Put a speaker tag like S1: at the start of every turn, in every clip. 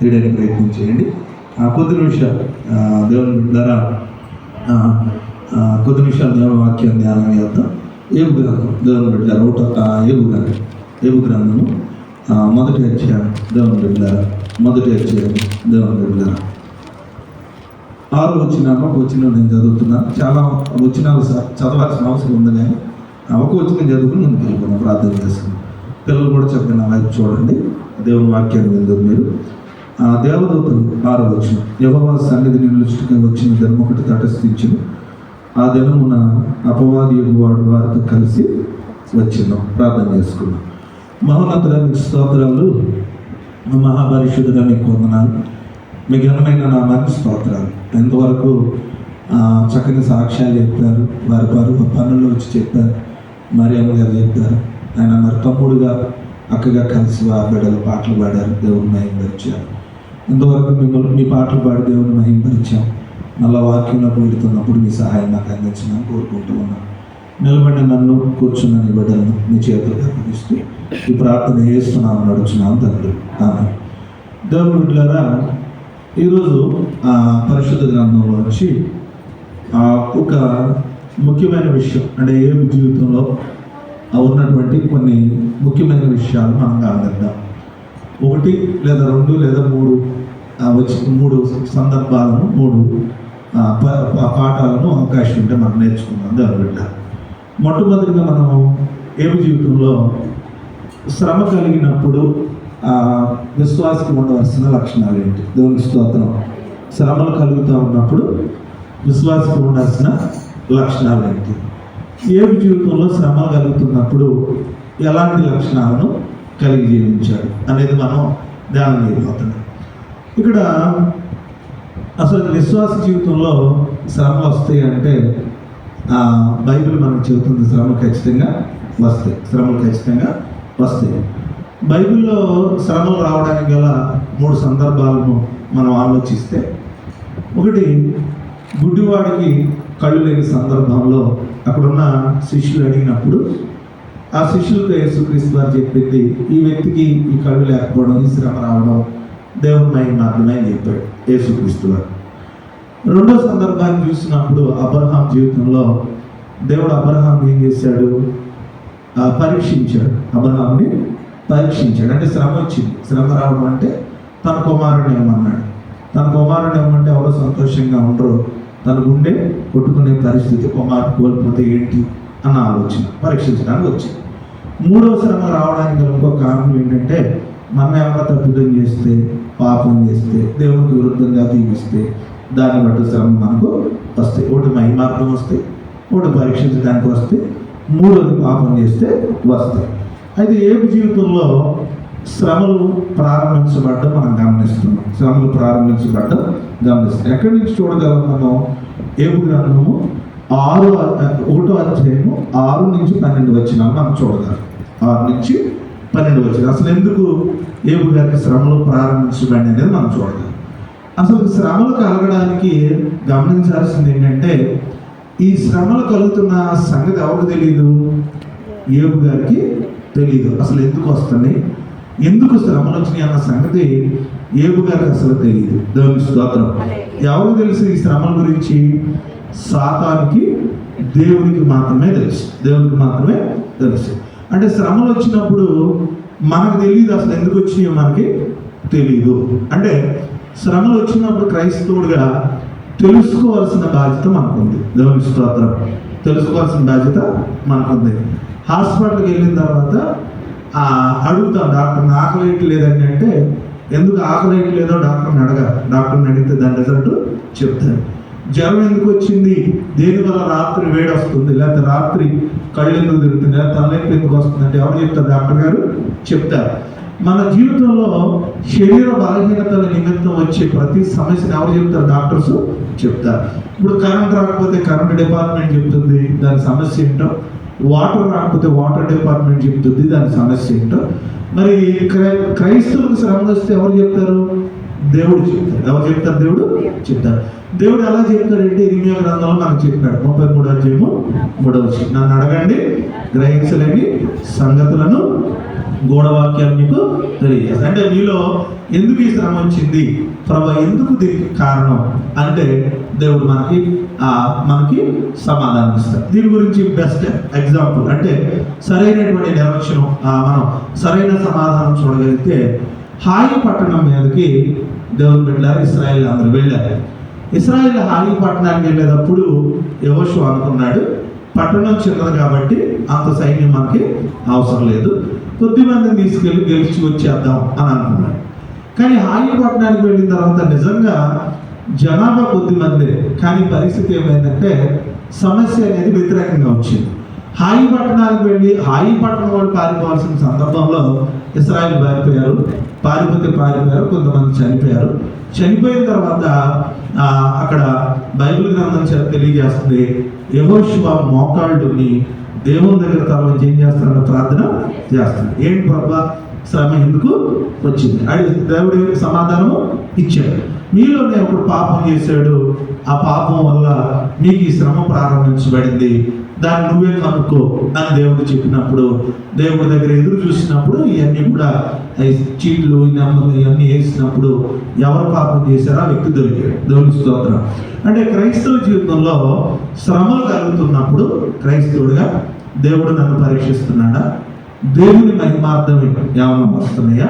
S1: తీయడానికి ప్రయత్నం చేయండి. ఆ, కొద్ది నిమిషాలు దేవుని ధర కొద్ది నిమిషాలు దేవుని వాక్యం ధ్యానం చేద్దాం. ఏబు గ్రంథం దేవుని బిడ్డారు ఒకటో ఏబు గ్రంథం ఏబు గ్రంథము మొదటి అధ్యాయం దేవుని బిడ్డారు మొదటి అధ్యాయం దేవుని బిడ్డారు ఆరు వచ్చినాక ఒక వచ్చిన నేను చదువుతున్నాను చాలా వచ్చిన స- చదవాల్సిన అవసరం ఉంది కానీ ఒక వచ్చిన చదువుకుని నేను వెళ్ళిపోయినా ప్రార్థన చేసుకున్నాను పిల్లలు కూడా చక్కగా వైపు చూడండి. దేవుని వాక్యాన్ని విందు మీరు. ఆ దేవదూతలు ఆరో వచ్చిన యహోవా సన్నిధిని నిలుచుకు వచ్చిన దినం ఒకటి తటస్థించింది ఆ దినమున అపవాది వాడు వారితో కలిసి వచ్చినాం ప్రార్థన చేసుకున్నాం మహోన్నతుడానికి స్తోత్రాలు. మహాపరిశుద్ధుడానికి వందనాలు. మీ ఘనమైన నామానికి స్తోత్రాలు. ఎంతవరకు చక్కని సాక్ష్యాలు చెప్పారు. వారి వారు పనుల్లో వచ్చి చెప్పారు. మరియమ్మ గారు చెప్పారు. ఆయన మరి తమ్ముడుగా అక్కగా కలిసి వారి బిడ్డలు పాటలు పాడారు. దేవుని వచ్చారు ఇంతవరకు మిమ్మల్ని మీ పాటలు పాడి దేవుని మహింపరిచాం. నల్ల వాక్యంలో పెడుతున్నప్పుడు మీ సహాయం నాకు అందించమని కోరుకుంటూ ఉన్నాను నిలబడి నన్ను కూర్చున్న నీ బిడ్డలను మీ చేతులకు అప్పగిస్తూ ఈ ప్రార్థన చేస్తున్నాను నడుచున్నాను తండ్రి. ఆమె దేవుని బిడ్డలారా ఈరోజు ఆ, పరిశుద్ధ గ్రంథంలో వచ్చి ఒక ముఖ్యమైన విషయం అంటే ఏ జీవితంలో ఉన్నటువంటి కొన్ని ముఖ్యమైన విషయాలు మనం గమనిద్దాం ఒకటి లేదా రెండు లేదా మూడు వచ్చి మూడు సందర్భాలను మూడు పాఠాలను అవకాశం ఉంటే మనం నేర్చుకుందాం దేవుని బిడ్డ మొట్టమొదటిగా మనం ఏమి జీవితంలో శ్రమ కలిగినప్పుడు ఆ ఉండవలసిన లక్షణాలు ఏంటి? దేవుని స్తోత్రం. శ్రమలు కలుగుతూ ఉన్నప్పుడు విశ్వాసం ఉండాల్సిన లక్షణాలు ఏంటి? ఏమి జీవితంలో శ్రమలు కలుగుతున్నప్పుడు ఎలాంటి లక్షణాలను కలిగి జీవించాడు అనేది మనం ధ్యానం చేయబోతున్నాం. ఇక్కడ అసలు విశ్వాస జీవితంలో శ్రమలు వస్తాయి అంటే ఆ, బైబిల్ మనకు చెబుతుంది శ్రమలు ఖచ్చితంగా వస్తాయి శ్రమలు ఖచ్చితంగా వస్తాయి. బైబిల్లో శ్రమలు రావడానికి గల మూడు సందర్భాలను మనం ఆలోచిస్తే ఒకటి గుడ్డివాడికి కళ్ళు లేని సందర్భంలో అక్కడున్న శిష్యులు అడిగినప్పుడు ఆ శిష్యులతో యేసుక్రీస్తు వారు చెప్పింది ఈ వ్యక్తికి ఈ కళ్ళు లేకపోవడం ఈ శ్రమ రావడం దేవుని మహిమ మాత్రమే అని చెప్పాడు యేసుక్రీస్తు వారు. రెండో సందర్భాన్ని చూసినప్పుడు అబ్రహాం జీవితంలో దేవుడు అబ్రహాం ఏం చేశాడు? పరీక్షించాడు. అబ్రహాంని పరీక్షించాడు. అంటే శ్రమ వచ్చింది. శ్రమ రావడం అంటే తన కుమారుని ఏమన్నాడు? తన కుమారుని ఏమంటే ఎవరో సంతోషంగా ఉండరు? తన గుండె కొట్టుకునే పరిస్థితి కుమారుడు కోల్పోతే ఏంటి? అన్న ఆలోచన. పరీక్షించడానికి వచ్చింది మూడో శ్రమ రావడానికి ఇంకో కారణం ఏంటంటే మనం ఏమైనా తప్పిదం చేస్తే పాపం చేస్తే దేవునికి విరుద్ధంగా తీపిస్తే దాన్ని బట్టి శ్రమ మనకు వస్తాయి ఒకటి మహిమార్థం వస్తాయి ఒకటి పరీక్షించడానికి వస్తే మూడోది పాపం చేస్తే వస్తాయి అయితే ఏ జీవితంలో శ్రమలు ప్రారంభించబడ్డం మనం గమనిస్తున్నాం. శ్రమలు ప్రారంభించబడ్డం గమనిస్తాం ఎక్కడి నుంచి చూడగలం మనం ఏబు గ్రంథము ఆరు ఒకటో అధ్యాయము ఆరు నుంచి పన్నెండు వచ్చిన మనం చూడగలం. ఆరు నుంచి పన్నెండు వచ్చిన అసలు ఎందుకు ఏబు గారికి శ్రమలు ప్రారంభించబడి అనేది మనం చూడగలం. అసలు శ్రమలు కలగడానికి గమనించాల్సింది ఏంటంటే ఈ శ్రమలు కలుగుతున్న సంగతి ఎవరికి తెలియదు ఏబు గారికి తెలియదు అసలు ఎందుకు వస్తున్నాయి? ఎందుకు శ్రమలు వచ్చినాయి అన్న సంగతి ఏబు గారికి అసలు తెలియదు దేవుని స్తోత్రం. ఎవరికి తెలుసు ఈ శ్రమల గురించి? సాతానికి దేవునికి మాత్రమే తెలుసు. దేవునికి మాత్రమే తెలుసు. అంటే శ్రమలు వచ్చినప్పుడు మనకు తెలియదు అసలు ఎందుకు వచ్చినాయో మనకి తెలియదు అంటే శ్రమలు వచ్చినప్పుడు క్రైస్తవుడిగా తెలుసుకోవాల్సిన బాధ్యత మనకుంది. దేవుని స్తోత్రం. తెలుసుకోవాల్సిన బాధ్యత మనకుంది. హాస్పిటల్కి వెళ్ళిన తర్వాత ఆ, అడుగుతాం డాక్టర్ని ఆకలి లేదండి అంటే ఎందుకు ఆకలి లేదో డాక్టర్ని అడగాలి. డాక్టర్ని అడిగితే దాని రిజల్ట్ చెప్తారు. జ్వరం ఎందుకు వచ్చింది? దేనివల్ల రాత్రి వేడి వస్తుంది? లేకపోతే రాత్రి కళ్ళు ఎందుకు తిరుగుతుంది లేకపోతే తలనొప్పి ఎందుకు వస్తుంది అంటే ఎవరు చెప్తారు? డాక్టర్ గారు చెప్తారు. మన జీవితంలో శరీర బలహీనతల నిమిత్తం వచ్చే ప్రతి సమస్యను ఎవరు చెప్తారు? డాక్టర్స్ చెప్తారు. ఇప్పుడు కరెంట్ రాకపోతే కరెంట్ డిపార్ట్మెంట్ చెప్తుంది దాని సమస్య ఏంటో? వాటర్ రాకపోతే వాటర్ డిపార్ట్మెంట్ చెప్తుంది దాని సమస్య ఏంటో? మరి క్రై క్రైస్తవులకు శ్రమ వస్తే ఎవరు చెప్తారు? దేవుడు చెప్తాడు. ఎవరు చెప్తారు దేవుడు? చెప్తారు. దేవుడు ఎలా చెప్తాడంటే ఇరిమియా గ్రంథంలో మనకు చెప్పాడు ముప్పై మూడు అధ్యయము మూడవ నన్ను అడగండి గ్రహించలేని సంగతులను గూఢవాక్యాలు మీకు తెలియజేస్తాను. అంటే మీలో ఎందుకు ఈ శ్రమ వచ్చింది? ప్రభా ఎందుకు దీనికి కారణం? అంటే దేవుడు మనకి ఆ మనకి సమాధానం ఇస్తాడు. దీని గురించి బెస్ట్ ఎగ్జాంపుల్ అంటే సరైనటువంటి నిర్వచనం మనం సరైన సమాధానం చూడగలిగితే హాయి పట్టణం మీదకి దేవుని పెట్టారు ఇస్రాయేల్ అందరు వెళ్ళారు. ఇస్రాయేల్ హాయి పట్టణానికి వెళ్ళేటప్పుడు యహోషు అనుకున్నాడు పట్టణం చిన్నది కాబట్టి అంత సైన్యం మనకి అవసరం లేదు. కొద్ది మందిని తీసుకెళ్ళి గెలిచి వచ్చేద్దాం అని అనుకున్నాడు. కానీ హాయి పట్టణానికి వెళ్ళిన తర్వాత నిజంగా జనాభా కొద్ది మందే కానీ పరిస్థితి ఏమైందంటే సమస్య అనేది వ్యతిరేకంగా వచ్చింది. హాయి పట్టణానికి వెళ్ళి హాయి పట్టణం వాళ్ళు పారిపోవాల్సిన సందర్భంలో ఇస్రాయిల్ పారిపోయారు. పారిపోతే పారిపోయారు కొంతమంది చనిపోయారు. చనిపోయిన తర్వాత అక్కడ బైబిల్ గ్రంథం తెలియజేస్తుంది యహోశివ మోకాళ్ళుని దేవుని దగ్గర తల ఏం చేస్తాడో ప్రార్థన చేస్తాడు ఏంటి ప్రభా శ్రమ ఎందుకు వచ్చింది? అది దేవుడు సమాధానము ఇచ్చాడు. మీలోనే ఒకడు పాపం చేశాడు ఆ పాపం వల్ల మీకు ఈ శ్రమ ప్రారంభించబడింది. దాన్ని నువ్వే కనుక్కో అని దేవుడు చెప్పినప్పుడు దేవుడి దగ్గర ఎదురు చూసినప్పుడు ఇవన్నీ కూడా చీట్లు నెమ్మలు ఇవన్నీ వేసినప్పుడు ఎవరు పాపం చేశారో ఆ వ్యక్తి దొరికాడు. దేవుని స్తోత్రం. అంటే క్రైస్తవ జీవితంలో శ్రమలు కలుగుతున్నప్పుడు క్రైస్తవుడిగా దేవుడు నన్ను పరీక్షిస్తున్నాడా? దేవుని మహిమార్థమే ఏమైనా వస్తున్నాయా?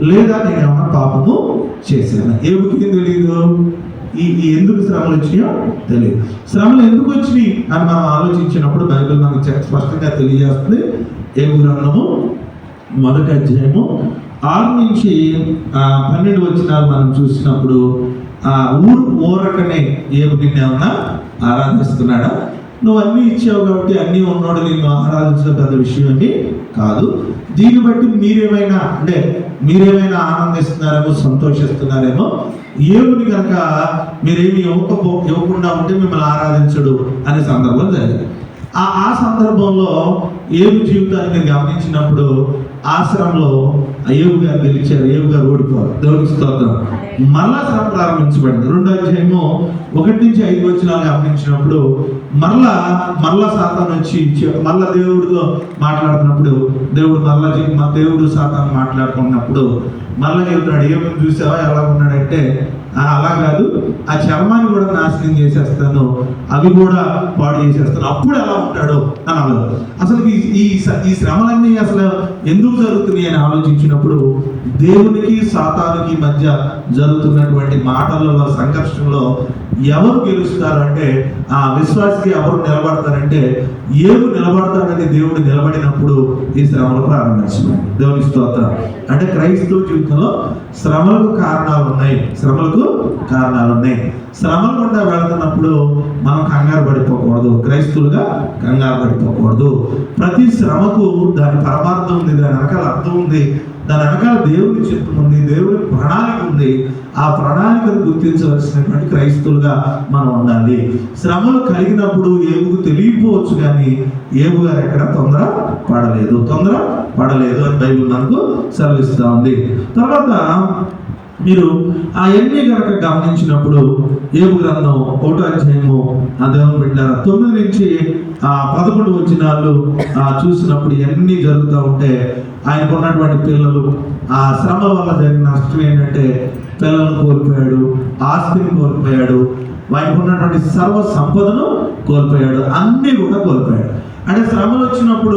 S1: లేదా నేను ఏమైనా పాపము చేశాను? ఏమిటి తెలియదు? ఈ ఎందుకు శ్రమలు వచ్చినాయో తెలియదు. శ్రమలు ఎందుకు వచ్చినాయి అని మనం ఆలోచించినప్పుడు బైబిల్ మనకు స్పష్టంగా తెలియజేస్తుంది. ఏ గ్రంథము మొదటి అధ్యాయము ఆరు నుంచి పన్నెండు వచ్చినాలు మనం చూసినప్పుడు ఆ ఊరు ఊరకనే ఏమి నిన్నేమన్నా ఆరాధిస్తున్నాడా? నువ్వు అన్నీ ఇచ్చావు కాబట్టి అన్నీ ఉన్నోడు నిన్ను ఆరాధించడం పెద్ద విషయం అని కాదు. దీన్ని బట్టి మీరేమైనా అంటే మీరేమైనా ఆనందిస్తున్నారేమో సంతోషిస్తున్నారేమో ఏముని కనుక మీరేమి ఇవ్వకపో ఇవ్వకుండా ఉంటే మిమ్మల్ని ఆరాధించడు అనే సందర్భం జరిగింది. ఆ ఆ సందర్భంలో ఏమి జీవితాన్ని మీరు గమనించినప్పుడు ఆశ్రమంలో అయ్యబు గారు గెలిచారు ఏబు గారు ఓడిపోరు దేవునికి స్తోత్రం. మరలా ప్రారంభించబడింది. రెండో అధ్యాయము ఒకటి నుంచి ఐదు వచ్చినాలు గమనించినప్పుడు మరలా మరలా సాతాను వచ్చి చె- మరలా దేవుడితో మాట్లాడుతున్నప్పుడు దేవుడు మరలా మా దేవుడు సాతాను మాట్లాడుకున్నప్పుడు మరలా చెబుతున్నాడు ఏమని చూసావా? ఎలా ఉన్నాడంటే అలా కాదు. ఆ చర్మాన్ని కూడా నాశనం చేసేస్తాను. అవి కూడా పాడు చేసేస్తాను. అప్పుడు ఎలా ఉంటాడు అని అన్నారు అసలు ఈ ఈ శ్రమలన్నీ అసలు ఎందుకు జరుగుతున్నాయి అని ఆలోచించినప్పుడు దేవునికి సాతానికి మధ్య జరుగుతున్నటువంటి మాటలలో సంఘర్షణలో ఎవరు గెలుస్తారంటే ఆ విశ్వాసికి ఎవరు నిలబడతారంటే ఏమి నిలబడతాడని దేవుడు నిలబడినప్పుడు ఈ శ్రమలు ప్రారంభించబడి దేవుని స్తోత్రం. అంటే క్రైస్తవ జీవితంలో శ్రమలకు కారణాలు ఉన్నాయి. శ్రమలకు కారణాలు ఉన్నాయి శ్రమల గుండా వెళుతున్నప్పుడు మనం కంగారు పడిపోకూడదు. క్రైస్తువులుగా కంగారు పడిపోకూడదు. ప్రతి శ్రమకు దాని పరమార్థం ఉంది దాని వెనకాల అర్థం ఉంది దాని వెనకాల దేవుడి చిత్తం ఉంది దేవుడి ప్రణాళిక ఉంది. ఆ ప్రణాళికను గుర్తించవలసినటువంటి క్రైస్తువులుగా మనం ఉండాలి. శ్రమలు కలిగినప్పుడు ఏవుకు తెలియకపోవచ్చు కానీ ఏవు గారు ఎక్కడ తొందర పడలేదు. తొందర పడలేదు అని బైబిల్ మనకు సెలవిస్తూ ఉంది. తర్వాత మీరు ఆ కనుక గమనించినప్పుడు ఏ గ్రంథం ఒకటో అధ్యాయము ఆ దేవుని బిడ్డారా తొమ్మిది నుంచి ఆ పదకొండు వచ్చినాళ్ళు ఆ చూసినప్పుడు ఎన్ని జరుగుతూ ఉంటే ఆయనకు ఉన్నటువంటి పిల్లలు ఆ శ్రమ వల్ల జరిగిన నష్టం ఏంటంటే పిల్లలను కోల్పోయాడు ఆస్తిని కోల్పోయాడు ఆయనకు ఉన్నటువంటి సర్వ సంపదను కోల్పోయాడు అన్నీ కూడా కోల్పోయాడు. అంటే శ్రమలు వచ్చినప్పుడు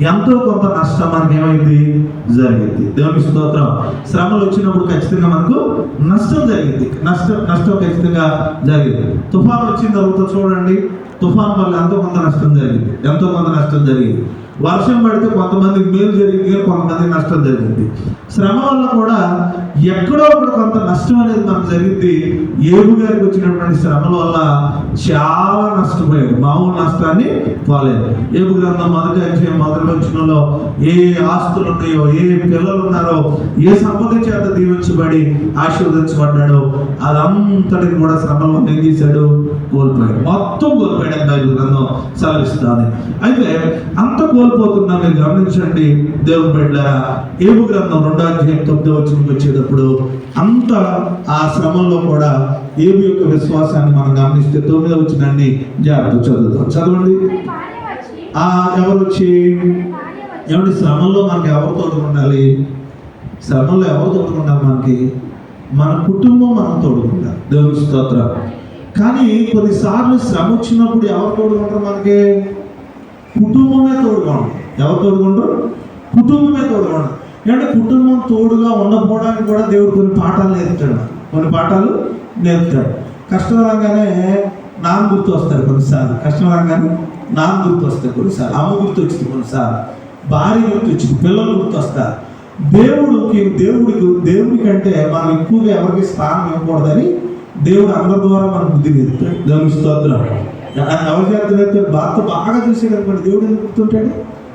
S1: ఎంతో కొంత నష్టం మనకి ఏమైంది? జరిగింది. దేవుని స్తోత్రం. శ్రమలు వచ్చినప్పుడు ఖచ్చితంగా మనకు నష్టం జరిగింది. నష్టం నష్టం ఖచ్చితంగా జరిగింది. తుఫాన్ వచ్చిన తర్వాత చూడండి. తుఫాన్ వల్ల ఎంతో కొంత నష్టం జరిగింది. ఎంతో కొంత నష్టం జరిగింది. వర్షం పడితే కొంతమందికి మేలు జరిగింది కొంతమందికి నష్టం జరిగింది. శ్రమ వల్ల కూడా ఎక్కడో ఒకటి కొంత నష్టం అనేది మనకు జరిగింది. ఏబు గారికి వచ్చినటువంటి శ్రమల వల్ల చాలా నష్టపోయాడు మామూలు నష్టాన్ని పోలేదు. ఏబు గ్రంథం మొదటి అధ్యాయం మొదటి వచ్చినలో ఏ ఆస్తులు ఉన్నాయో ఏ పిల్లలు ఉన్నారో ఏ సంపద చేత దీవించబడి ఆశీర్వదించబడ్డాడో అదంతటిని కూడా శ్రమల వల్ల ఏం చేశాడు? కోల్పోయాడు. మొత్తం కోల్పోయాడు బైబిల్ గ్రంథం సెలవిస్తుంది. అయితే అంత కోల్ నలవలిపోతున్నా మీరు గమనించండి దేవుని బిడ్డ ఏము గ్రంథం రెండో అధ్యాయం తొమ్మిదో వచ్చినకి వచ్చేటప్పుడు అంత ఆ శ్రమంలో కూడా ఏవి యొక్క విశ్వాసాన్ని మనం గమనిస్తే తొమ్మిదో వచ్చినాన్ని జాగ్రత్త చదువుతాం చదవండి. ఆ ఎవరు వచ్చి?
S2: భార్య
S1: ఏమంటే శ్రమంలో మనకి ఎవరు తోడుకుండాలి శ్రమంలో ఎవరు తోడుకుండాలి మనకి? మన కుటుంబం మనం తోడుకుంటారు దేవుని స్తోత్రం. కానీ కొన్నిసార్లు శ్రమ వచ్చినప్పుడు ఎవరు తోడుకుంటారు మనకి? కుటుంబమే తోడుగా ఉంటారు ఎవరు తోడుకుంటారు కుటుంబమే తోడుగా ఉంటారు ఎందుకంటే కుటుంబం తోడుగా ఉండకపోవడానికి కూడా దేవుడు కొన్ని పాఠాలు నేర్పుతాడు. కొన్ని పాఠాలు నేర్పుతాడు. కష్టం రాగానే నాన్న గుర్తు వస్తారు కొన్నిసార్లు. కష్టం రాగానే నాన్న గుర్తు వస్తాయి కొన్నిసార్లు. అమ్మ గుర్తు వచ్చింది కొన్నిసార్లు. భార్య గుర్తు వచ్చింది పిల్లలు గుర్తు వస్తారు దేవుడికి దేవుడికి దేవుడి కంటే మనం ఎక్కువగా ఎవరికి స్థానం ఇవ్వకూడదని దేవుడు అందరి ద్వారా మనకు బుద్ధి నేర్పుతాడు. దేవుని స్తోత్రం. ఎవరి చేత భర్త బాగా చూసాడు అనుకోండి దేవుడు ఎందుకుంటాడు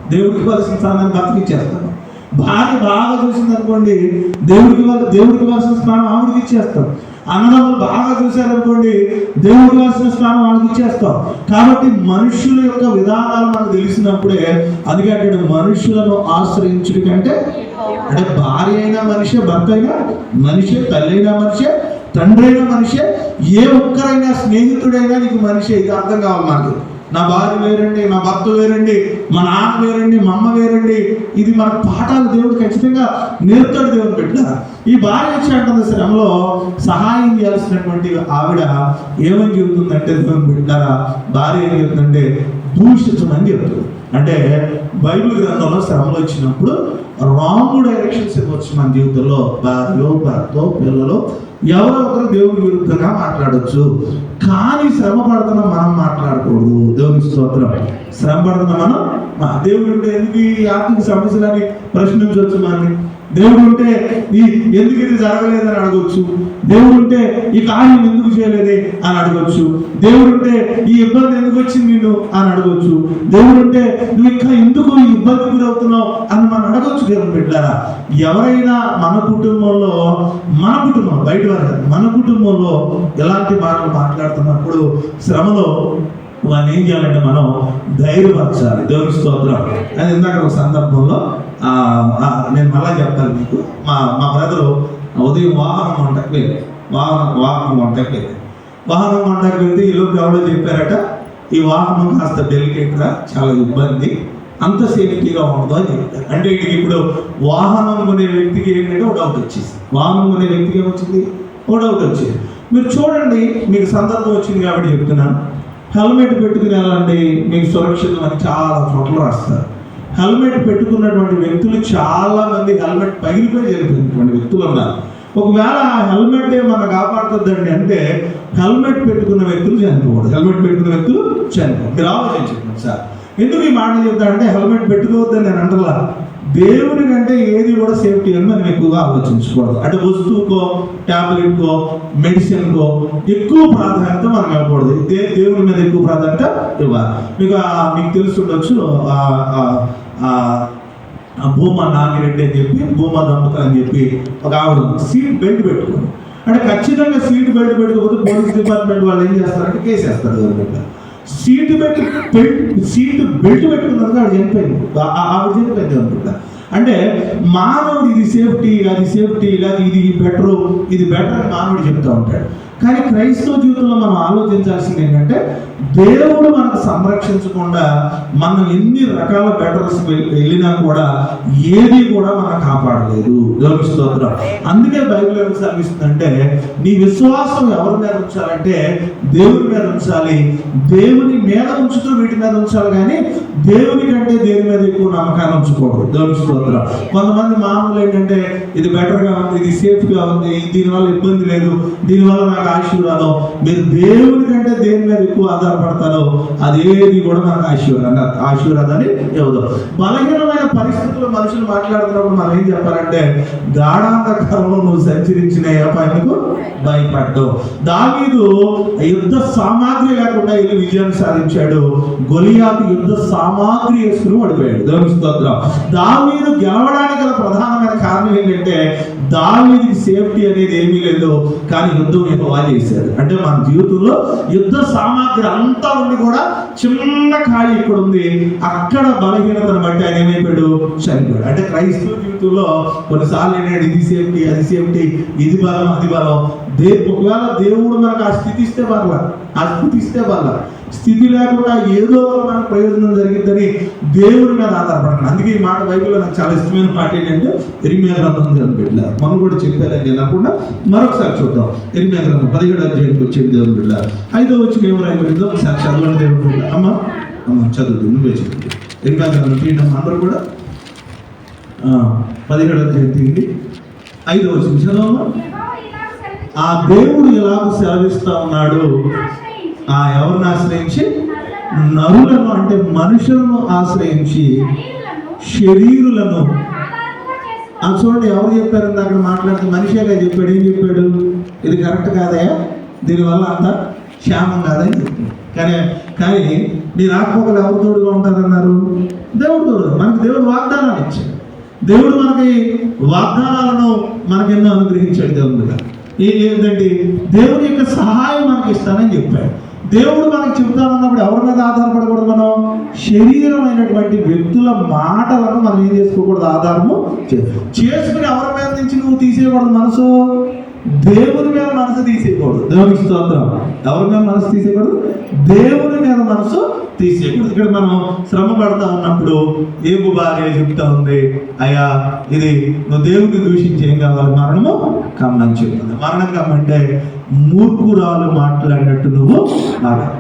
S1: దేవుడికి ఇవ్వాల్సిన స్థానాన్ని భర్తకి ఇచ్చేస్తాడు. భార్య బాగా చూసింది అనుకోండి దేవుడికి వాళ్ళ దేవుడికి ఇవ్వాల్సిన స్థానం ఆవిడకి ఇచ్చేస్తాం. అన్నదమ్ములు బాగా చూశారనుకోండి దేవుడికి ఇవ్వాల్సిన స్థానం వాళ్ళకి ఇచ్చేస్తాం. కాబట్టి మనుషుల యొక్క విధానాలు మనకు తెలిసినప్పుడే అందుకే మనుషులను ఆశ్రయించుడి కంటే అంటే భార్య అయినా మనిషే భర్త అయినా మనిషే తల్లి అయినా మనిషే తండ్రి అయిన మనిషే ఏ ఒక్కరైనా స్నేహితుడైనా నీకు మనిషే. ఇది అర్థం కావాలి మనకి నా భార్య వేరండి నా భర్త వేరండి మా నాన్న వేరండి మా అమ్మ వేరండి. ఇది మన పాఠాలు దేవుడు ఖచ్చితంగా నేర్పుతాడు దేవుడు పెట్టిన ఈ భార్య వచ్చేటువంటి శ్రమలో సహాయం చేయాల్సినటువంటి ఆవిడ ఏమని చెబుతుందంటే దేవుని పెట్టారా భార్య ఏం చెబుతుందంటే దూషించమని చెప్తుంది. అంటే బైబిల్ గ్రంథంలో శ్రమలు వచ్చినప్పుడు రాంగ్ డైరెక్షన్స్ ఇవ్వచ్చు మన జీవితంలో భార్యలో భర్త పిల్లలు ఎవరో ఒకరు దేవుని విరుద్ధంగా మాట్లాడచ్చు. కానీ శ్రమ పడుతున్న మనం మాట్లాడకూడదు. దేవుని స్తోత్రం. శ్రమ పడుతున్న మనం మా దేవుడు ఉంటే ఎందుకు ఈ ఆర్థిక సమస్యలని ప్రశ్నించవచ్చు మనని దేవుడు ఉంటే ఈ ఎందుకు ఇది జరగలేదని అడగొచ్చు. దేవుడు ఉంటే ఈ కార్యం ఎందుకు చేయలేదే అని అడగవచ్చు దేవుడు ఉంటే ఈ ఇబ్బంది ఎందుకు వచ్చింది నేను అని అడగొచ్చు. దేవుడు ఉంటే నువ్వు ఇంకా ఎందుకు ఈ ఇబ్బంది గురవుతున్నావు అని మనం అడగొచ్చు దేవుని బిడ్డారా. ఎవరైనా మన కుటుంబంలో మన కుటుంబం బయట మన కుటుంబంలో ఎలాంటి మాటలు మాట్లాడుతున్నప్పుడు శ్రమలో వాడిని ఏం చేయాలంటే మనం ధైర్యపరచాలి. దేవుని స్తోత్రం. అది ఇందాక ఒక సందర్భంలో నేను మళ్ళా చెప్తాను మీకు. మా మా బ్రదరు ఉదయం వాహనం వంటకు వెళ్ళి వాహనం వాహనం వంటకు వెళ్ళి వాహనం వంటకు వెళ్తే ఈలోపు ఎవరో చెప్పారట ఈ వాహనం కాస్త డెలికేట్గా చాలా ఇబ్బంది. అంత సేఫ్టీగా ఉండదు అని చెప్పారు. అంటే వీడికి ఇప్పుడు వాహనం కొనే వ్యక్తికి ఏంటంటే ఒక డౌట్ వచ్చేసి వాహనం కొనే వ్యక్తికి ఏమొచ్చింది? ఒక డౌట్ వచ్చేది మీరు చూడండి మీకు సందర్భం వచ్చింది కాబట్టి చెప్తున్నాను. హెల్మెట్ పెట్టుకుని వెళ్ళండి మీకు సురక్షితం అని చాలా చోట్ల రాస్తారు. హెల్మెట్ పెట్టుకున్నటువంటి వ్యక్తులు చాలా మంది హెల్మెట్ పగిలిపోయి జరిగినటువంటి వ్యక్తులు ఉన్నారు. ఒకవేళ ఆ హెల్మెట్ మనం కాపాడుతుందండి అంటే హెల్మెట్ పెట్టుకున్న వ్యక్తులు చనిపోవడం హెల్మెట్ పెట్టుకున్న వ్యక్తులు చనిపోవడం మీరు ఆలోచించండి సార్. ఎందుకు ఈ మాటలు చెప్తానంటే హెల్మెట్ పెట్టుకోవద్దని నేను అంటలా. దేవుని కంటే ఏది కూడా సేఫ్టీ అని మనం ఎక్కువగా ఆలోచించకూడదు. అంటే వస్తువుకో ట్యాబ్లెట్కో మెడిసిన్కో ఎక్కువ ప్రాధాన్యత మనం ఇవ్వకూడదు. దే దేవుని మీద ఎక్కువ ప్రాధాన్యత ఇవ్వాలి. మీకు మీకు తెలిసి ఉండొచ్చు ఆ- భూమా నాగిరెడ్డి అని చెప్పి భూమా దంపతులు అని చెప్పి ఒక ఆవిడ సీట్ బెల్ట్ పెట్టుకుంది. అంటే ఖచ్చితంగా సీట్ బెల్ట్ పెట్టుకోకపోతే పోలీస్ డిపార్ట్మెంట్ వాళ్ళు ఏం చేస్తారంటే కేసు వేస్తారు government seat belt belt seat belt పెట్టుకున్నందుకు ఆవిడ చనిపోయింది. ఆవిడ చనిపోయింది అనుకుంటా. అంటే మానవుడు ఇది సేఫ్టీ అది సేఫ్టీ ఇలా ఇది బెటరు ఇది బెటర్ అని మానవుడు చెప్తూ ఉంటాడు. కానీ క్రైస్తవ జీవితంలో మనం ఆలోచించాల్సింది ఏంటంటే దేవుడు మనకు సంరక్షించకుండా మనం ఎన్ని రకాల బెటర్స్ వెళ్ళినా కూడా ఏది కూడా మనం కాపాడలేదు. దేవుని స్తోత్రం. అందుకే బైబిల్ ఏమి సెలవిస్తుందంటే నీ విశ్వాసం ఎవరి మీద ఉంచాలంటే దేవుని మీద ఉంచాలి. దేవుని మీద ఉంచుతూ వీటి మీద ఉంచాలి కానీ దేవుని కంటే దేని మీద ఎక్కువ నమ్మకాన్ని ఉంచుకోకూడదు దేవుని స్తోత్రం. కొంతమంది మామూలు ఏంటంటే ఇది బెటర్గా ఉంది ఇది సేఫ్గా ఉంది దీనివల్ల ఇబ్బంది లేదు దీనివల్ల నాకు ఆశీర్వాదం. మీరు దేవుని కంటే దేని మీద ఎక్కువ ఆధారపడతారో అదేది కూడా మనకు ఆశీర్వాదం ఆశీర్వాదాన్ని ఇవ్వదు. బలహీనమైన పరిస్థితుల్లో మనుషులు మాట్లాడుతున్నప్పుడు మనం ఏం చెప్పాలంటే గాఢాంధకారంలో నువ్వు సంచరించిన ఏ అపాయకు భయపడ్డావు. దావీదు యుద్ధ సామాగ్రి లేకుండా వెళ్ళి విజయాన్ని సాధించాడు. గొలియాకు యుద్ధ సామాగ్రి వేసుకుని పడిపోయాడు దేవుని స్తోత్రం. దావీదు గెలవడానికి గల ప్రధానమైన కారణం ఏంటంటే దావీదికి సేఫ్టీ అనేది ఏమీ లేదు. కానీ యుద్ధం యెహోవా యెహోవా చేశాడు అంటే మన జీవితంలో యుద్ధ సామాగ్రి అంతా ఉండి కూడా చిన్న ఖాళీ ఇక్కడ ఉంది. అక్కడ బలహీనతను బట్టి ఆయన ఏమైపోయాడు? చనిపోయాడు. అంటే క్రైస్తవ జీవితంలో కొన్నిసార్లు ఏంటంటే ఇది సేఫ్టీ అది సేఫ్టీ ఇది బలం అది బలం. దే ఒకవేళ దేవుడు మనకు ఆ స్థితి ఇస్తే పర్ల ఆ స్థితి ఇస్తే పర్ల స్థితి లేకుండా ఏదో మనకు ప్రయోజనం జరిగిద్దని దేవుడి మీద ఆధారపడకండి. అందుకే ఈ మాట బైబిల్లో నాకు చాలా ఇష్టమైన పాట ఏంటంటే ఎరిమియా గ్రంథం దేవుని బిడ్డ మనం కూడా చెప్పాలని అనకుండా మరొకసారి చూద్దాం. ఎరిమియా గ్రంథం పదిహేడు అధ్యాయంకి వచ్చేది దేవుని బిడ్డ ఐదో వచ్చిన మేము రాయబడిందో ఒకసారి చదవడం దేవుని బిడ్డ అమ్మ అమ్మ చదువు నువ్వే చదువు ఎరిమియా గ్రంథం తీయడం అందరూ కూడా. పదిహేడు అధ్యాయం తీయండి. ఐదో వచ్చి చదవమ్మా. ఆ దేవుడు ఎలాగో సెలవిస్తా ఉన్నాడు? ఆ ఎవరిని ఆశ్రయించి?
S2: నరులను,
S1: అంటే మనుషులను ఆశ్రయించి
S2: శరీరులను.
S1: ఆ చూడండి ఎవరు చెప్పారు అక్కడ మాట్లాడితే మనిషిగా చెప్పాడు. ఏం చెప్పాడు? ఇది కరెక్ట్ కాదయా దీనివల్ల అంత క్షేమం కాదని చెప్పింది కానీ కానీ నీ రాకపోకలు ఎవరు తోడుగా ఉంటారన్నారు? దేవుడు తోడు మనకి దేవుడు వాగ్దానాలు ఇచ్చాడు. దేవుడు మనకి వాగ్దానాలను మనకెన్నో అనుగ్రహించాడు దేవుడు ఏంటంటే దేవుడి యొక్క సహాయం మనకి ఇస్తానని చెప్పాడు. దేవుడు మనకి చెప్తానన్నప్పుడు ఎవరి మీద ఆధారపడకూడదు మనం? శరీరమైనటువంటి వ్యక్తుల మాటలను మనం ఏం చేసుకోకూడదు? ఆధారము చే- చేసుకుని ఎవరి మీద నుంచి నువ్వు తీసేయకూడదు మనసు? దేవుని మీద మనసు తీసేయకూడదు. దేవునికి స్తోత్రం. ఎవరి మీద మనసు తీసేయకూడదు? దేవుని మీద మనసు తీసేయకూడదు. ఇక్కడ మనం శ్రమ పడతా ఉన్నప్పుడు ఏబు భార్య చెప్తా ఉంది అయ్యా ఇది నువ్వు దేవుని దూషించి ఏం కావాలి? మరణము కమ్మని చెప్తుంది మరణం కమ్మంటే మూర్ఖురాలు మాట్లాడినట్టు నువ్వు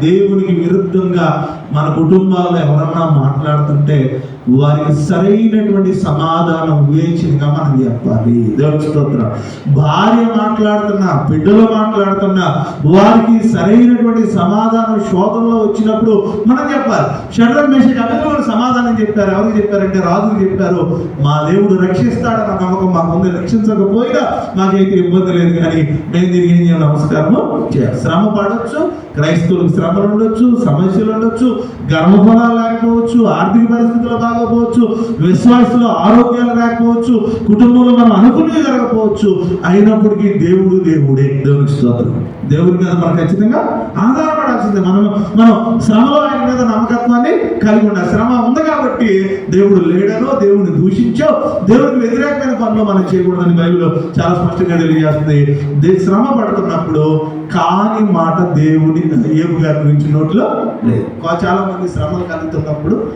S1: దేవునికి విరుద్ధంగా మన కుటుంబాల్లో ఎవరన్నా మాట్లాడుతుంటే వారికి సరైనటువంటి సమాధానం వివేచనగా మనం చెప్పాలి. దేవుడి స్తోత్రం. భార్య మాట్లాడుతున్నా బిడ్డలు మాట్లాడుతున్నా వారికి సరైనటువంటి సమాధానం శోధనలో వచ్చినప్పుడు మనం చెప్పాలి. షడ్రం మేషకి అభినవులు సమాధానం చెప్పారు. ఎవరికి చెప్పారంటే రాజుకు చెప్పారు. మా దేవుడు రక్షిస్తాడన్న నమ్మకం మాకు ఉంది. రక్షించకపోయినా మాకైతే ఇబ్బంది లేదు. కానీ మేము దీనికి ఏం చేయాలి? నమస్కారము శ్రమ పడవచ్చు క్రైస్తవులకు శ్రమలు ఉండొచ్చు. సమస్యలు ఉండొచ్చు. గర్భఫలాలు లేకపోవచ్చు ఆర్థిక పరిస్థితులు బాగోపోవచ్చు విశ్వాసంలో ఆరోగ్యాలు లేకపోవచ్చు కుటుంబంలో మనం అనుకునే జరగకపోవచ్చు అయినప్పటికీ దేవుడు దేవుడే. దేవునికి స్తోత్రం. దేవుడి మీద మనం ఖచ్చితంగా ఆధారపడాల్సిందే. మనం మనం శ్రమలో ఆయన మీద నమ్మకత్వాన్ని కలిగి ఉండాలి. శ్రమ ఉంది కాబట్టి దేవుడు లేడనో దేవుడిని దూషించో దేవుడికి వ్యతిరేకమైన పనులు మనం చేయకూడదని బైబిల్ చాలా స్పష్టంగా తెలియజేస్తుంది. దే- శ్రమ పడుతున్నప్పుడు కాని మాట దేవుని ఏబు గారి గురించి నోట్లో లేదు. చాలా మంది శ్రమలు కలుగుతున్నప్పుడు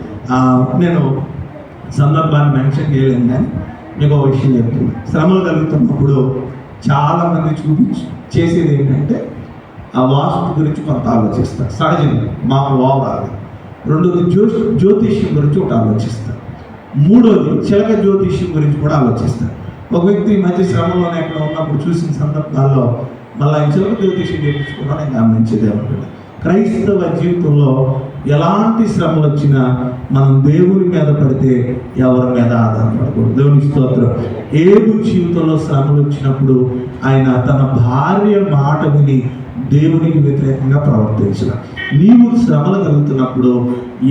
S1: నేను సందర్భాన్ని మెన్షన్ చేయలేను కానీ మీకు ఒక విషయం చెప్తున్నా. శ్రమలు కలుగుతున్నప్పుడు చాలా మంది చూపించి చేసేది ఏంటంటే ఆ వాస్తు గురించి కొంత ఆలోచిస్తారు. సహజంగా మా ఓవరాల్ రెండోది జ్యో జ్యోతిష్యం గురించి ఒకటి ఆలోచిస్తారు. మూడోది చిలక జ్యోతిష్యం గురించి కూడా ఆలోచిస్తారు. ఒక వ్యక్తి మంచి మధ్య శ్రమలోనే ఎక్కడ ఉన్నప్పుడు చూసిన సందర్భాల్లో మళ్ళీ ఆయన చిలక జ్యోతిష్యం చేయించుకున్నా నేను గమనించేదే ఏమంటే క్రైస్తవ జీవితంలో ఎలాంటి శ్రమలు వచ్చినా మనం దేవుని మీద పడితే ఎవరి మీద ఆధారపడకూడదు. దేవుని స్తోత్రం. ఏడు జీవితంలో శ్రమలు వచ్చినప్పుడు ఆయన తన భార్య మాట విని దేవునికి వ్యతిరేకంగా ప్రవర్తించిన నీవు శ్రమలు కలుగుతున్నప్పుడు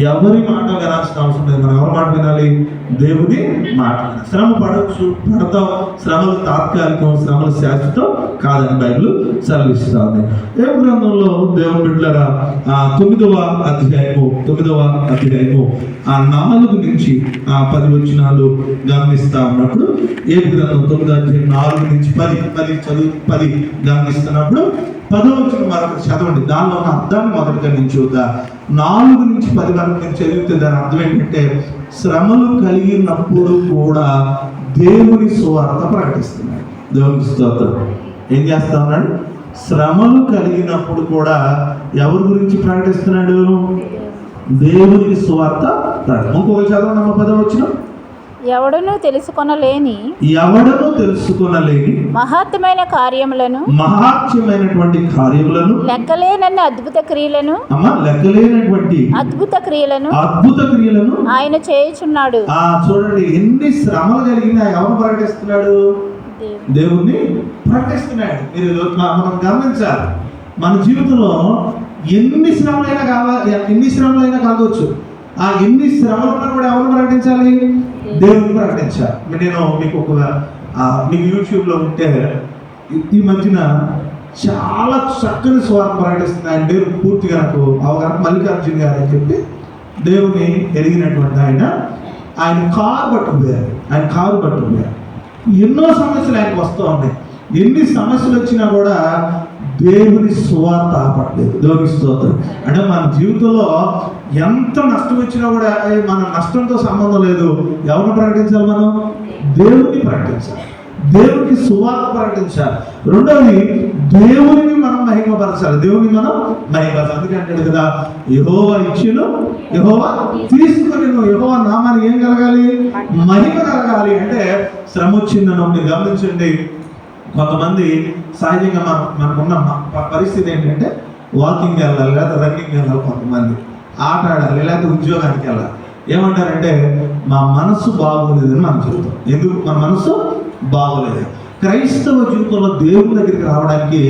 S1: ఎవరి మాట వినాల్సిన అవసరం లేదు. మనం ఎవరి మాట వినాలి? దేవుని మాట శ్రమ పడవచ్చు పడతాం శ్రమలు తాత్కాలికం శ్రమలు శాశ్వతం కాదని బైబిల్ సెలవిస్తా ఉంది ఏ గ్రంథంలో దేవుని బిడ్డలరా ఆ తొమ్మిదవ అధ్యాయము తొమ్మిదవ అధ్యాయము ఆ నాలుగు నుంచి ఆ పది వచనాలు గమనిస్తా ఉన్నప్పుడు ఏ గ్రంథం తొమ్మిదో అధ్యాయం నాలుగు నుంచి పది పది చదువు పది గమనిస్తున్నప్పుడు పదవ వచ్చిన మరొక చదవండి. దానిలో ఉన్న అర్థాన్ని మొదటిగా నుంచి చూద్దా. నాలుగు నుంచి పది వరకు నేను చదివితే దాని అర్థం ఏంటంటే శ్రమలు కలిగినప్పుడు కూడా దేవుని సువార్త ప్రకటిస్తున్నాడు దేవుని స్తోత్రం. ఏం చేస్తా ఉన్నాడు శ్రమలు కలిగినప్పుడు కూడా ఎవరి గురించి ప్రకటిస్తున్నాడు? దేవునికి సువార్త ప్రకటన ఇంకొక చదవండి అమ్మ పదం వచ్చిన.
S3: ఎవడునూ తెలుసుకొనలేని
S1: ఎవడను తెలుసుకొనలేని
S3: మహత్తమైన కార్యములను
S1: మహాత్యమైనటువంటి కార్యములను
S3: లెక్కలేనన్ని అద్భుత క్రియలను
S1: అమ్మ లెక్కలేనటువంటి
S3: అద్భుత క్రియలను
S1: అద్భుత క్రియలను
S3: ఆయన చేయుచున్నాడు.
S1: ఆ చూడండి ఎన్ని శ్రమలు కలిగినా ఎవరు ప్రకటిస్తున్నాడు. దేవుణ్ణి ప్రకటిస్తున్నాడు. మీరు మనం గమనించాలి. మన జీవితంలో ఎన్ని శ్రమలైనా కావాలి ఎన్ని శ్రమలైనా కలగవచ్చు ఆ ఎన్ని శ్రమలను కూడా ఎవరు ప్రకటించాలి? దేవుని ప్రకటించాలి. నేను మీకు ఒక మీకు యూట్యూబ్లో ఉంటే ఈ- మధ్యన చాలా చక్కని స్వరం ప్రకటిస్తుంది. ఆయన దేవుడు పూర్తిగా నాకు అవగాహన మల్లికార్జున్ గారు అని చెప్పి దేవుని ఎరిగినటువంటి ఆయన. ఆయన కారు పట్టుకుపోయారు. ఆయన కారు పట్టుకుపోయారు. ఎన్నో సమస్యలు ఆయనకు వస్తూ ఉన్నాయి. ఎన్ని సమస్యలు వచ్చినా కూడా దేవుని సువార్త ఆపట్లేదు. దేవుని స్తోత్రం. అంటే మన జీవితంలో ఎంత నష్టం వచ్చినా కూడా మన నష్టంతో సంబంధం లేదు. ఎవరిని ప్రకటించాలి మనం? దేవుని ప్రకటించాలి. దేవునికి సువార్త ప్రకటించాలి. రెండవది దేవుని మనం మహిమపరచాలి. దేవుని మనం మహిమపరచాలి. అందుకే అంటాడు కదా యహోవా ఇచ్చిన యహోవా తీసుకుని నువ్వు యహోవా నామాన్ని ఏం కలగాలి? మహిమ కలగాలి. అంటే శ్రమ వచ్చిందని మీరు గమనించండి. కొంతమంది సహజంగా మన మనకున్న పరిస్థితి ఏంటంటే వాకింగ్ వెళ్ళాలి లేదా రన్నింగ్ వెళ్ళాలి కొంతమంది. ఆట ఆడాలి లేకపోతే ఉద్యోగానికి వెళ్ళాలి ఏమంటారంటే మా మనసు బాగోలేదని మనం చెబుతాం. ఎందుకు? మన మనసు బాగోలేదు. క్రైస్తవ జీవితంలో దేవుని దగ్గరికి రావడానికి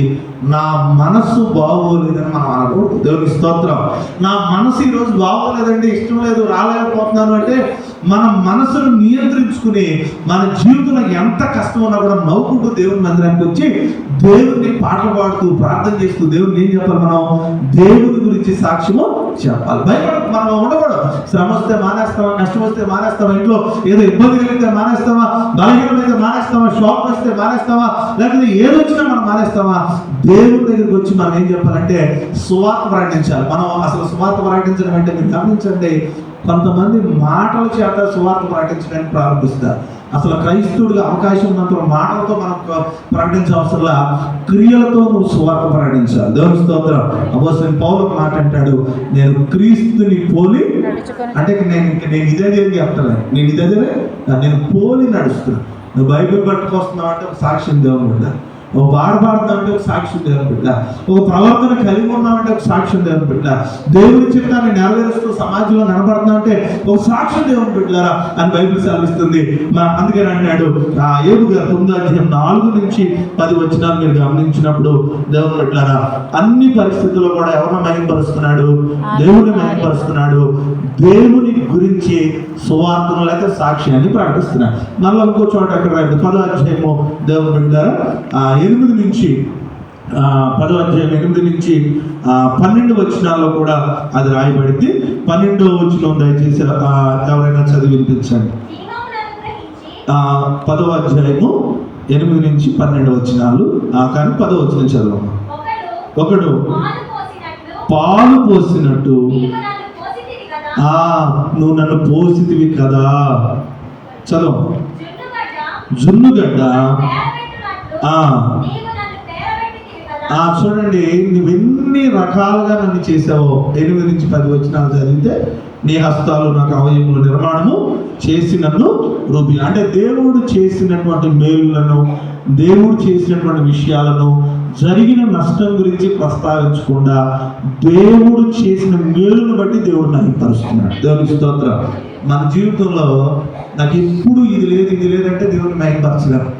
S1: నా మనస్సు బాగోలేదని మనం అనకూడదు దేవుని స్తోత్రం. నా మనసు ఈరోజు బాగోలేదండి ఇష్టం లేదు రాలేకపోతున్నాను అంటే మన మనసును నియంత్రించుకుని మన జీవితంలో ఎంత కష్టం ఉన్నా కూడా నవ్వుకుంటూ దేవుని మందిరానికి వచ్చి దేవుడిని పాటలు పాడుతూ ప్రార్థన చేస్తూ దేవుడిని ఏం చెప్పాలి మనం? దేవుని గురించి సాక్ష్యము చెప్పాలి. భయపడ మనం ఉండకూడదు. శ్రమ వస్తే మానేస్తావా? కష్టం వస్తే మానేస్తావా? ఇంట్లో ఏదో ఇబ్బంది కలిగితే మానేస్తామా బలహీనమైతే మానేస్తామా షాప్ వస్తే మానేస్తావా? లేకపోతే ఏదొచ్చినా మనం మానేస్తావా? దేవుని దగ్గరికి వచ్చి మనం ఏం చెప్పాలంటే సువార్త ప్రకటించాలి. మనం అసలు సువార్త ప్రకటించడం అంటే మీరు గమనించండి కొంతమంది మాటల చేత సువార్త ప్రకటించడానికి ప్రారంభిస్తారు. అసలు క్రైస్తవుడికి అవకాశం ఉన్నంత మాటలతో మనం ప్రకటించవసరంలా క్రియలతో నువ్వు సువార్త ప్రకటించాలి. దేవుని స్తోత్రం. అవసరం పౌలు మాట అంటాడు నేను క్రీస్తుని పోలి అంటే నేను నేను ఇదే జరిగి చెప్తాను నేను ఇదే నేను పోలి నడుస్తున్నాను నువ్వు బైబిల్ పట్టుకొస్తున్నావు అంటే సాక్ష్యం దేవుడు ఒక పాట అంటే ఒక సాక్ష్యం దేవుని బిడ్డ. ఒక ప్రవర్తన కలిగి ఉన్నామంటే ఒక సాక్ష్యం దేవుని బిడ్డ. దేవుని చిత్తాన్ని నెరవేరుస్తూ సమాజంలో నిలబడుతున్నావు ఒక సాక్ష్యం దేవుని బిడ్డారా అని బైబిల్ సెలవిస్తుంది. మా అందుకని అన్నాడు ఆ ఏడు తొమ్మిది అధ్యాయం నాలుగు నుంచి పది వచ్చినా మీరు గమనించినప్పుడు దేవుని బిడ్డారా అన్ని పరిస్థితుల్లో కూడా ఎవరిని మయంపరుస్తున్నాడు దేవుని మయంపరుస్తున్నాడు దేవుని గురించి సువార్తను సాక్షి సాక్ష్యాన్ని ప్రకటిస్తున్నాడు మళ్ళీ ఇంకో చోట అక్కడ పదో అధ్యాయము దేవుని బిడ్డారా ఎనిమిది నుంచి ఆ, పదో అధ్యాయం ఎనిమిది నుంచి పన్నెండు వచనాల్లో కూడా అది రాయబడింది. పన్నెండో వచనం దయచేసి ఎవరైనా చదివి వినిపించండి.
S2: జీవమును
S1: పదో అధ్యాయము ఎనిమిది నుంచి పన్నెండు వచనాలు. ఆ, కానీ పదో వచనం చదవం
S2: ఒకడు పాలు
S1: పోసినట్టు ఆ నువ్వు నన్ను పోసితివి కదా. చదవం
S2: జున్నుగడ్డ
S1: చూడండి నువ్వు ఎన్ని రకాలుగా నన్ను చేసావో ఎనిమిది నుంచి పది వచ్చినాలు చదివితే నీ హస్తాలు నాకు అవయములు నిర్మాణము చేసి నన్ను రూపి అంటే దేవుడు చేసినటువంటి మేలులను దేవుడు చేసినటువంటి విషయాలను జరిగిన నష్టం గురించి ప్రస్తావించకుండా దేవుడు చేసిన మేలును బట్టి దేవుడు నహింపరుస్తున్నాడు దేవుని స్తోత్రం. మన జీవితంలో నాకు ఎప్పుడు ఇది లేదు ఇది లేదంటే దేవుడిని మహింపరచలేము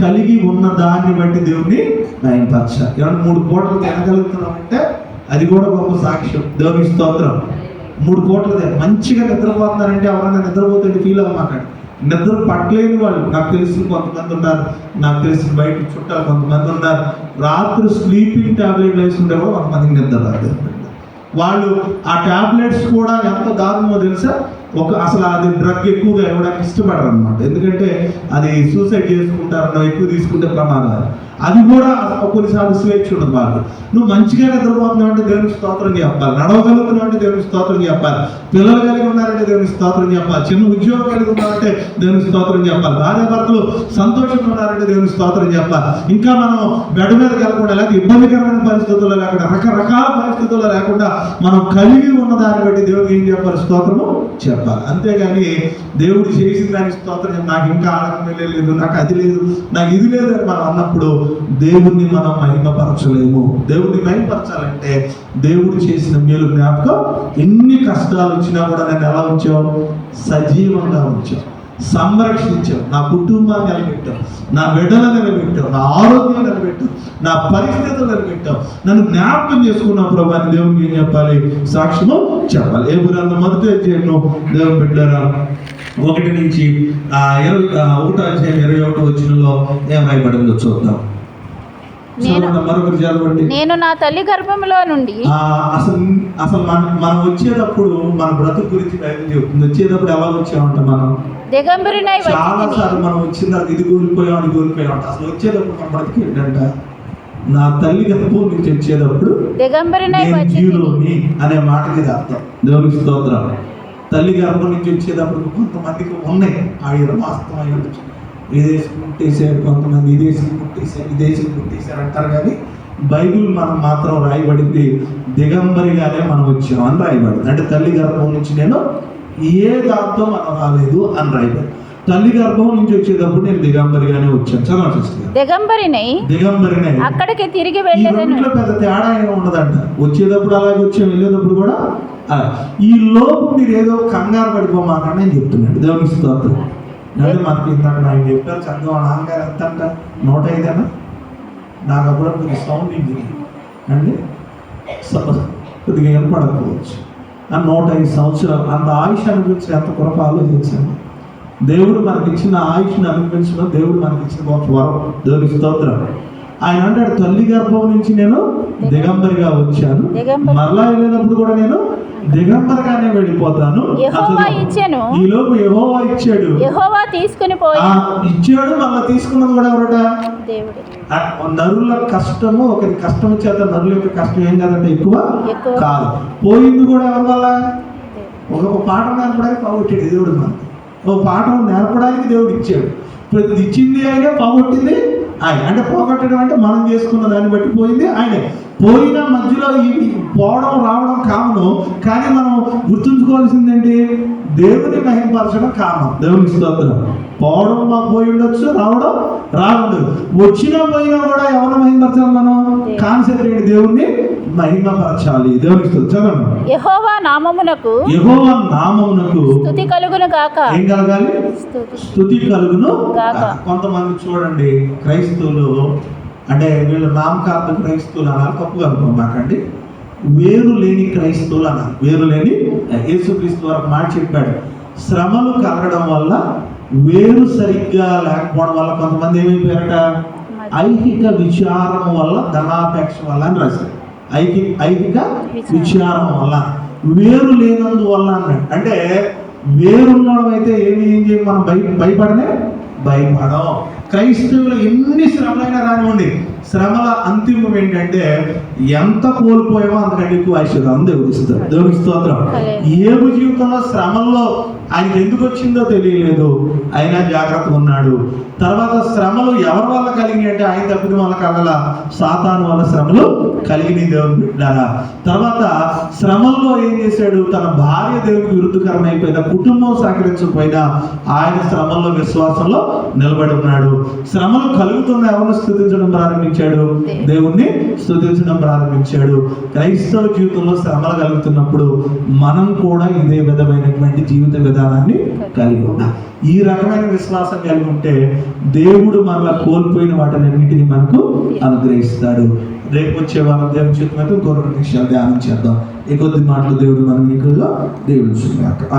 S1: కలిగి ఉన్న దాన్ని బట్టి దేవుడిని నయంపరచాలి ఏమన్నా మూడు కోట్లు తినగలుగుతున్నాం అంటే అది కూడా గొప్ప సాక్ష్యం. దేవుని స్తోత్రం. మూడు కోట్లు మంచిగా నిద్రపోతున్నారంటే ఎవరైనా నిద్రపోతుంటే ఫీల్ అవ్వమాకండి నిద్ర పట్టలేని వాళ్ళు నాకు తెలిసిన కొంతమంది ఉన్నారు నాకు తెలిసిన బయట చుట్టాలు కొంతమంది ఉన్నారు. రాత్రి స్లీపింగ్ ట్యాబ్లెట్ వేసుకుంటే కూడా కొంతమందికి నిద్ర రాదు. వాళ్ళు ఆ టాబ్లెట్స్ కూడా ఎంత దారుణమో తెలుసా? ఒక అసలు అది డ్రగ్ ఎక్కువగా ఇవ్వడానికి ఇష్టపడరు అనమాట ఎందుకంటే అది సూసైడ్ చేసుకుంటారన్న ఎక్కువ తీసుకుంటే ప్రమాదాలు. అది కూడా కొన్నిసార్లు స్వేచ్ఛ ఉండదు వాళ్ళు నువ్వు మంచిగా నిద్రపోతున్నావు అంటే దేవుని స్తోత్రం చెప్పాలి. నడవగలుగుతున్నావు అంటే దేవుని స్తోత్రం చెప్పాలి. పిల్లలు కలిగి ఉన్నారంటే దేవుని స్తోత్రం చెప్పాలి. చిన్న ఉద్యోగం కలిగి ఉన్నారంటే దేవుని స్తోత్రం చెప్పాలి. భార్య భర్తలు సంతోషంగా ఉన్నారంటే దేవుని స్తోత్రం చెప్పాలి. ఇంకా మనం బెడ్ మీద వెళ్ళకుండా లేకపోతే ఇబ్బందికరమైన పరిస్థితుల్లో లేకుండా రకరకాల పరిస్థితుల్లో లేకుండా మనం కలిగి ఉన్న దాన్ని బట్టి దేవుడికి ఏం చెప్పాలి? స్తోత్రము చెప్పాలి. అంతేగాని దేవుడు చేసిన దానికి స్తోత్రం నాకు ఇంకా ఆనందం లేదు నాకు అది లేదు నాకు ఇది లేదు అని మనం అన్నప్పుడు దేవుణ్ణి మనం మహిమపరచలేము. దేవుడిని మహిమపరచాలంటే దేవుడు చేసిన మేలు జ్ఞాపకం ఎన్ని కష్టాలు వచ్చినా కూడా నేను ఎలా ఉంచావు? సజీవంగా ఉంచావు. సంరక్షించావు. నా కుటుంబాన్ని నిలబెట్టావు. నా బిడ్డలు నిలబెట్టావు. నా ఆరోగ్యం నిలబెట్టావు. నా పరిస్థితులు నిలబెట్టావు. నన్ను జ్ఞాపకం చేసుకున్న ప్రభా. అని దేవునికి ఏం చెప్పాలి? సాక్ష్యము చెప్పాలి. ఏ గురంలో మొదటి అధ్యాయంలో దేవుని బిడ్డారా? ఒకటి నుంచి ఇరవై ఒకటో అధ్యాయం ఇరవై ఒకటో వచ్చినలో ఏం రాయబడిందో చూద్దాం.
S3: నేను- నేను నా తల్లి గర్భంలో నుండి
S1: అసలు అసలు మన మనం వచ్చేటప్పుడు మన బ్రతుకు గురించి బైబిల్ చెప్తుంది వచ్చేటప్పుడు ఎలా వచ్చామంట మనం?
S3: దిగంబరినై
S1: చాలా సార్లు మనం వచ్చిన తర్వాత ఇది కోల్పోయాం అది కోల్పోయాం అసలు వచ్చేటప్పుడు మన బ్రతుకు ఏంటంట? నా తల్లి గర్భం నుంచి వచ్చేటప్పుడు
S3: దిగంబరినై
S1: నేను
S3: వచ్చి
S1: జీవులోని అనే మాటకి ఇది అర్థం. దేవునికి స్తోత్రం. తల్లి గర్భం నుంచి వచ్చేటప్పుడు కొంతమందికి ఉన్నాయి. ఆవిడ వాస్తవం అయి విదేశీ ముట్టేశారు కొంతమంది విదేశీ ముట్టేశారు విదేశీ ముట్టేశారు అంటారు కానీ బైబిల్ మనం మాత్రం రాయబడింది దిగంబరిగానే మనం వచ్చాం అని రాయబడింది. అంటే తల్లి గర్భం నుంచి నేను ఏ దాంతో మనం రాలేదు అని రాయబడింది. తల్లి గర్భం నుంచి వచ్చేటప్పుడు నేను దిగంబరిగానే వచ్చాను. చదవండి sister గారు.
S3: దిగంబరినై?
S1: దిగంబరినే.
S3: అక్కడికి తిరిగి వెళ్ళేదను.
S1: రెండిట్లో పెద్ద తేడా ఏమి ఉండదంట. వచ్చేటప్పుడు అలాగే వచ్చాం వెళ్ళేటప్పుడు కూడా ఈ లోపు మీరు ఏదో కంగారు పడిపోమాకండి నేను చెప్తున్నాడు దేవునికి స్తోత్రం. అంటే మనకి ఇందాక ఆయన చెప్పారు చక్కగా నాన్నగారు ఎంత అంట నూట ఐదేనా? నాకు అప్పుడు కొద్దిగా సౌండ్ ఇంజిన్ అండి? కొద్దిగా ఏర్పడకపోవచ్చు ఆ నూట ఐదు సంవత్సరాలు అంత ఆయుష్ అనిపించి ఎంత కొరకు ఆలోచించండి. దేవుడు మనకి ఇచ్చిన ఆయుష్ని అనుభవించడం దేవుడు మనకి ఇచ్చిన గొప్ప వరం. దేవునికి స్తోత్రం. ఆయన అంటాడు తల్లి గర్భం నుంచి నేను దిగంబరిగా వచ్చాను. మరలా వెళ్ళినప్పుడు కూడా నేను దిగంబరిగానే వెళ్ళిపోతాను.
S3: యెహోవా ఇచ్చెను.
S1: ఈ లోపు యెహోవా ఇచ్చాడు.
S3: యెహోవా తీసుకుని పోయి
S1: ఇచ్చాడు మళ్ళీ తీసుకున్నది కూడా ఎవరట?
S3: దేవుడు.
S1: నరుల కష్టము ఒకరి కష్టం చేత నరుల యొక్క కష్టం ఏం కాదంటే ఎక్కువ. కాదు. పోయింది కూడా ఎవరి వల్ల ఒక పాఠం నేర్పడానికి పోగొట్టాడు దేవుడు మనకి. ఒక పాఠం నేర్పడానికి దేవుడు ఇచ్చాడు. ప్రతి ఇచ్చింది ఆయనే పోగొట్టింది ఆయన అంటే పోగొట్టడం అంటే మనం చేసుకున్న దాన్ని బట్టి పోయింది ఆయన. పోయిన మధ్యలో ఈ పోవడం రావడం కామను కానీ మనం గుర్తుంచుకోవాల్సిందంటే దేవుని మహింపరచడం కామం. దేవుని స్తోత్రం. పోవడం మాకు పోయి ఉండొచ్చు రావడం రావడం వచ్చినా పోయినా కూడా ఎవరు మహింపరచాలి మనం? కాన్సెప్ట్ ఏంటి దేవుణ్ణి మహిమపరచాలి. దేవునికి చదవండి.
S3: యెహోవా నామమునకు
S1: యెహోవా నామమునకు
S3: స్తుతి కలుగును గాక.
S1: ఏం కలగాలి?
S3: స్తుతి
S1: కలుగును
S3: గాక.
S1: కొంతమంది చూడండి క్రైస్తవులు అంటే వీళ్ళు నామకార్థ క్రైస్తవులు అన్నారు తప్పుగా అనుకోమాకండి వేరు లేని క్రైస్తవులు అన్నారు వేరు లేని యేసుక్రీస్తు వరకు మాట చెప్పాడు. శ్రమలు కలగడం వల్ల వేరు సరిగ్గా లేకపోవడం వల్ల కొంతమంది ఏమైపోయారట? ఐహిక విచారం వల్ల ధనాపేక్ష వల్ల అని రాశారు. ఐహిక ఐహిక విచారం వల్ల. వేరు లేనందువల్ల అన్నాడు. అంటే వేరున్నడం అయితే ఏమి ఏం చేయం మనం భయ భయపడనే? భయపడం క్రైస్తవులు ఎన్ని శ్రమలైనా రానివ్వండి. శ్రమల అంతిమం ఏంటంటే ఎంత కోల్పోయామో అంతకంటే ఎక్కువ ఐశ్వర్యం. దేవుడు ఇస్తారు దేవునికి స్తోత్రం. ఏబు జీవితంలో శ్రమల్లో ఆయనకి ఎందుకు వచ్చిందో తెలియలేదు. అయినా జాగ్రత్తగా ఉన్నాడు. తర్వాత శ్రమలు ఎవరి వల్ల కలిగినాయి అంటే ఆయన తప్పిన వల్ల కలగల సాతాను వల్ల శ్రమలు కలిగినాయి దేవుని బిడ్డారా. తర్వాత శ్రమల్లో ఏం చేశాడు? తన భార్య దేవునికి విరుద్ధకరమైపోయిన కుటుంబం సహకరించకపోయినా ఆయన శ్రమల్లో విశ్వాసంలో నిలబడి ఉన్నాడు. శ్రమలు కలుగుతున్న ఎవరిని స్థుతించడం ప్రారంభించాడు. దేవుణ్ణి స్థుతించడం ప్రారంభించాడు. క్రైస్తవ జీవితంలో శ్రమలు కలుగుతున్నప్పుడు మనం కూడా ఇదే విధమైనటువంటి జీవిత విధానాన్ని కలిగి ఉన్నాం ఈ రకమైన విశ్వాసం కలిగి ఉంటే దేవుడు మనలా కోల్పోయిన వాటినన్నింటినీ మనకు అనుగ్రహిస్తాడు. రేపు వచ్చే వారం దేవుని చేతులతో ఇంకో రెండు విషయాలు ధ్యానం చేద్దాం. ఈ కొద్ది మాటలు దేవుడు మనం మీకు దేవుడు చూడాక.